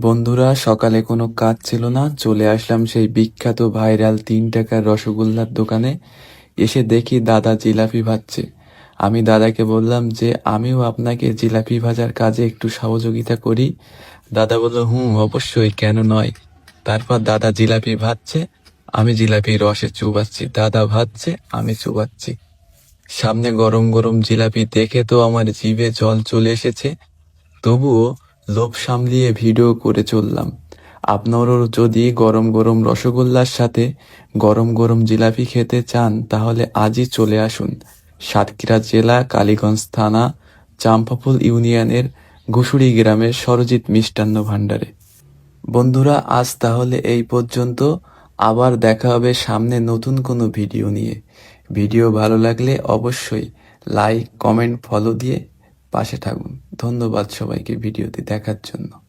বন্ধুরা, সকালে কোনো কাজ ছিল না, চলে আসলাম সেই বিখ্যাত ভাইরাল তিন টাকার রসগোল্লার দোকানে। এসে দেখি দাদা জিলাপি ভাজছে। আমি দাদাকে বললাম যে, আমিও আপনাকে জিলাপি ভাজার কাজে একটু সহযোগিতা করি। দাদা বলল, হুম, অবশ্যই, কেন নয়। তারপর দাদা জিলাপি ভাজছে, আমি জিলাপি রসে চুবাচ্ছি। দাদা ভাজছে, আমি চুবাচ্ছি। সামনে গরম গরম জিলাপি দেখে তো আমার জিভে জল চলে এসেছে। তবুও লোভ সামলিয়ে ভিডিও করে চললাম। আপনারও যদি গরম গরম রসগোল্লার সাথে গরম গরম জিলাপি খেতে চান, তাহলে আজই চলে আসুন। সাতক্ষীরা জেলা, কালীগঞ্জ থানা চাম্পাফুল ইউনিয়নের ঘুষুড়ি গ্রামের সরজিৎ মিষ্টান্ন ভাণ্ডারে। বন্ধুরা, আজ তাহলে এই পর্যন্ত। আবার দেখা হবে সামনে নতুন কোনো ভিডিও নিয়ে। ভিডিও ভালো লাগলে অবশ্যই লাইক, কমেন্ট, ফলো দিয়ে পাশে থাকুন। ধন্যবাদ সবাইকে ভিডিওতে দেখার জন্য।